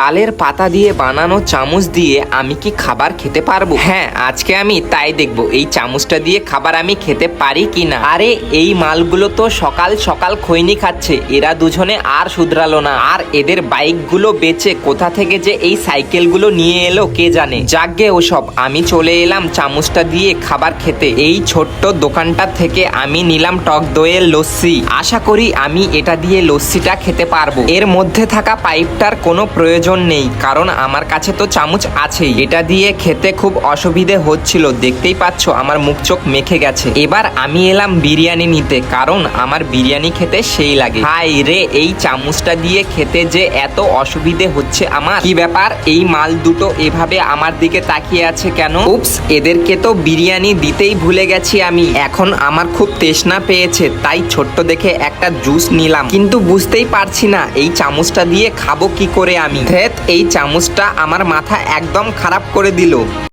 তালের পাতা দিয়ে বানানো চামচ দিয়ে আমি কি খাবার খেতে পারব? হ্যাঁ আজকে আমি তাই দেখব। এই চামচটা দিয়ে খাবার আমি খেতে পারি কি না? আরে, এই মালগুলো তো সকাল সকাল খৈনি খাচ্ছে। এরা দুজনে আর শুধরালো না। আর এদের বাইকগুলো বেচে কোথা থেকে যে এই সাইকেলগুলো নিয়ে এলো কে জানে? যাগে ওসব, আমি চলে এলাম চামচটা দিয়ে খাবার খেতে। এই ছোট্ট দোকানটা থেকে আমি নিলাম টক দইয়ের লস্যি। আশা করি আমি এটা দিয়ে লস্যিটা খেতে পারব। এর মধ্যে থাকা পাইপটার কোনো প্রয়োজন নেই, কারণ আমার কাছে তো চামচ আছেই। এটা দিয়ে খেতে খুব অসুবিধে হচ্ছিল, দেখতেই পাচ্ছ আমার মুখ চোখ মেখে গেছে। এবার আমি এলাম বিরিয়ানি নিতে, কারণ আমার বিরিয়ানি খেতে সেই লাগে। হাই রে, এই চামচটা দিয়ে খেতে যে এত অসুবিধে হচ্ছে আমার। কি ব্যাপার, এই মাল দুটো এভাবে আমার দিকে তাকিয়ে আছে কেন? উপস এদেরকে তো বিরিয়ানি দিতেই ভুলে গেছি আমি। এখন আমার খুব তেষ্ণা পেয়েছে, তাই ছোট্ট দেখে একটা জুস নিলাম। কিন্তু বুঝতেই পারছি না, এই চামচটা দিয়ে খাব কি করে আমি? ধেত এই চামচটা আমার মাথা একদম খারাপ করে দিল।